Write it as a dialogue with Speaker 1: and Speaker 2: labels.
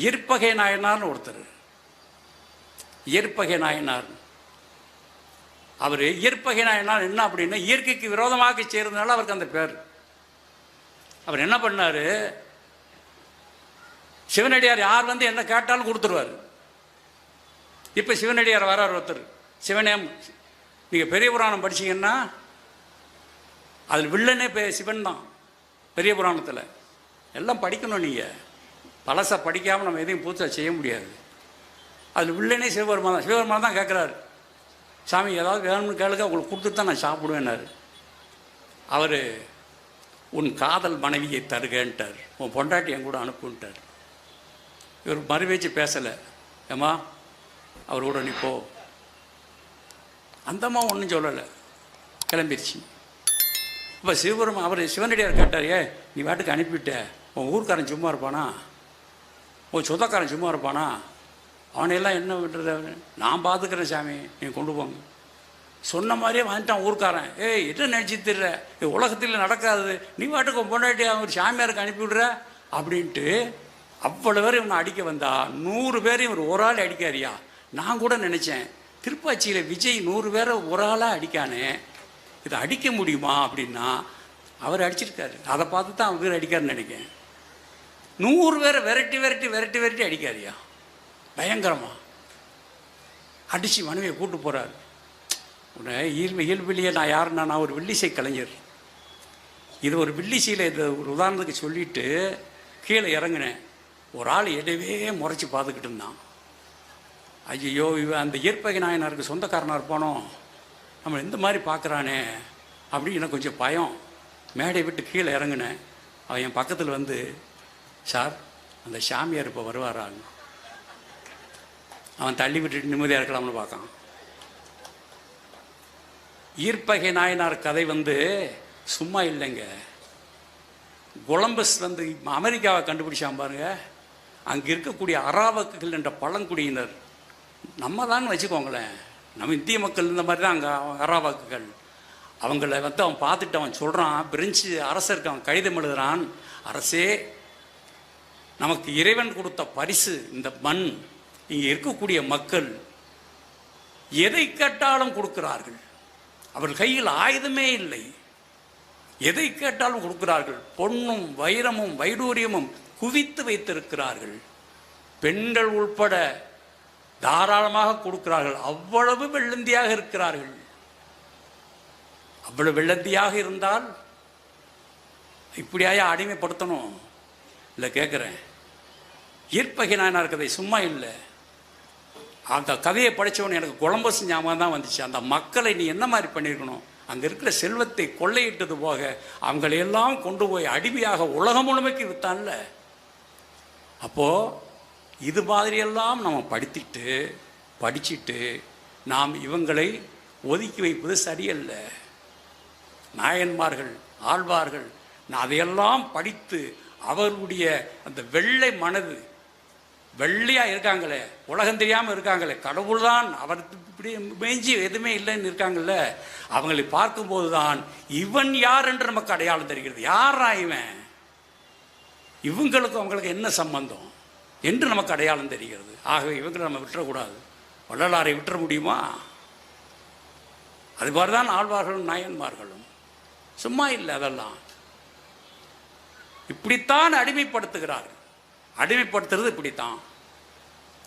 Speaker 1: இயற்பகை நாயனார்னு ஒருத்தர். இயற்பகை நாயனார். அவர் இயற்பகை நாயனார் என்ன அப்படின்னா இயற்கைக்கு விரோதமாக சேர்ந்தனால அவருக்கு அந்த பேர். அவர் என்ன பண்ணார்? சிவனடியார் யார் வந்து என்ன கேட்டாலும் கொடுத்துருவார். இப்போ சிவனடியார் வரார் ஒருத்தர். சிவனேம் நீங்கள் பெரிய புராணம் படிச்சீங்கன்னா அதில் வில்லனே பெ சிவன் தான் பெரிய புராணத்தில். எல்லாம் படிக்கணும் நீங்கள் பழசை படிக்காமல் நம்ம எதையும் புதுசாக செய்ய முடியாது. அதில் வில்லனே சிவபெருமான் தான். சிவபெருமான் தான் கேட்குறாரு சாமி ஏதாவது வேணும்னு கேளுக்க உங்களுக்கு கொடுத்துட்டு தான் நான் சாப்பிடுவேன்னாரு. அவர் உன் காதல் மனைவியை தருகன்ட்டார். உன் பொண்டாட்டி என் கூட அனுப்புன்ட்டார். இவர் மறுபேச்சு பேசலை. ஏம்மா அவர் கூட நீ போ. அந்தம்மா ஒன்றும் சொல்லலை. கிளம்பிடுச்சு இப்போ சிவபெருமா அவர் சிவனடியார் கேட்டார் ஏ நீ வாட்டுக்கு அனுப்பிவிட்ட. உன் ஊர்க்காரன் சும்மா இருப்பானா? உன் சொந்தக்காரன் சும்மா இருப்பானா? அவனையெல்லாம் என்ன பண்ணுறது அவன்? நான் பார்த்துக்கிறேன் சாமி நீ கொண்டு போங்க. சொன்ன மாதிரியே வந்துட்டான் ஊர்க்காரன். ஏய் என்ன நினச்சி திர்ற உலகத்தில் நடக்காது நீ வாட்டுக்கு உன் பொண்டாட்டி அவர் சாமியாருக்கு அனுப்பிவிடுற? அப்படின்ட்டு அவ்வளோ பேர் இவனை அடிக்க வந்தா நூறு பேரையும் இவர் ஒரு ஆள் அடிக்காரியா? நான் கூட நினச்சேன் திருப்பாச்சியில் விஜய் நூறு பேரை ஒரு ஆளாக அடிக்கானே. இதை அடிக்க முடியுமா அப்படின்னா அவர் அடிச்சிருக்காரு. அதை பார்த்து தான் அவர் அடிக்காருன்னு நினைக்கிறேன். நூறு பேரை விரட்டி விரட்டி விரட்டி விரட்டி அடிக்காதியா? பயங்கரமாக அடித்து மனைவியை கூட்டு போகிறார் உன்னை இயல்பு இயல்பிலேயே நான் யாருன்னா நான் ஒரு வில்லிசை கலைஞர். இது ஒரு வில்லிசையில் இது ஒரு உதாரணத்துக்கு சொல்லிட்டு கீழே இறங்கினேன். ஒரு ஆள் எடவே முறைச்சி பார்த்துக்கிட்டு இருந்தான். ஐயோ இவன் அந்த இயற்பகை நாயனாருக்கு சொந்தக்காரனாக இருப்பானோ? நம்ம இந்த மாதிரி பார்க்குறானே அப்படின்னு எனக்கு கொஞ்சம் பயம். மேடை விட்டு கீழே இறங்கினேன். அவன் என் பக்கத்தில் வந்து சார் அந்த சாமியார் இப்போ வருவாரா அவன் தள்ளி விட்டுட்டு நிம்மதியாக இருக்கலாம்னு பார்க்கான் ஈர்ப்பகை நாயனார் கதை வந்து சும்மா இல்லைங்க. கொலம்பஸ் வந்து அமெரிக்காவை கண்டுபிடிச்சான் பாருங்க. அங்கே இருக்கக்கூடிய அராவக்குகள் என்ற பழங்குடியினர். நம்ம தான் வச்சுக்கோங்களேன். நம்ம இந்திய மக்கள் இந்த மாதிரி தான் அங்கே அராவாக்குகள். அவங்கள வந்து அவன் பார்த்துட்டு அவன் சொல்கிறான் பிரெஞ்சு அரசருக்கு அவன் கடிதம் எழுதுறான். அரசே நமக்கு இறைவன் கொடுத்த பரிசு இந்த மண் இங்கே இருக்கக்கூடிய மக்கள் எதை கேட்டாலும் கொடுக்கிறார்கள். அவர் கையில் ஆயுதமே இல்லை. எதை கேட்டாலும் கொடுக்கிறார்கள். பொன்னும் வைரமும் வைடூரியமும் குவித்து வைத்திருக்கிறார்கள். பெண்கள் உள்பட தாராளமாக கொடுக்கிறார்கள். அவ்வளவு வெள்ளந்தியாக இருக்கிறார்கள். அவ்வளவு வெள்ளந்தியாக இருந்தால் இப்படியாய அடிமைப்படுத்தணும். இல்லை கேட்குறேன். ஈர்ப்பகை நாயனார் கதை சும்மா இல்லை. அந்த கதையை படித்தவன் எனக்கு கொலம்பஸ் ஞாபகம் தான் வந்துச்சு. அந்த மக்களை நீ என்ன மாதிரி பண்ணியிருக்கணும்? அங்கே இருக்கிற செல்வத்தை கொள்ளையிட்டது போக அவங்களையெல்லாம் கொண்டு போய் அடிமையாக உலகம் முழுமைக்கு விற்றான்ல அப்போது இது மாதிரியெல்லாம் நம்ம படித்துட்டு படிச்சுட்டு நாம் இவங்களை ஒதுக்கி வைப்பது சரியல்ல. நாயன்மார்கள் ஆழ்வார்கள் நான் அதையெல்லாம் படித்து அவருடைய அந்த வெள்ளை மனது வெள்ளையாக இருக்காங்களே உலகம் தெரியாமல் இருக்காங்களே கடவுள் தான் அவர் இப்படி மேய்ஞ்சி எதுவுமே இல்லைன்னு இருக்காங்கல்ல அவங்களை பார்க்கும்போது தான் இவன் யார் என்று நமக்கு அடையாளம் தெரிகிறது. யாரா இவன்? இவங்களுக்கும் அவங்களுக்கு என்ன சம்பந்தம் என்று நமக்கு அடையாளம் தெரிகிறது. ஆகவே இவங்களை நம்ம விட்டுறக்கூடாது. வள்ளலாரை விட்டுற முடியுமா? அது மாதிரி தான் ஆழ்வார்களும் நாயன்மார்களும். சும்மா இல்லை அதெல்லாம். இப்படித்தான் அடிமைப்படுத்துகிறார்கள். அடிமைப்படுத்துறது இப்படித்தான்.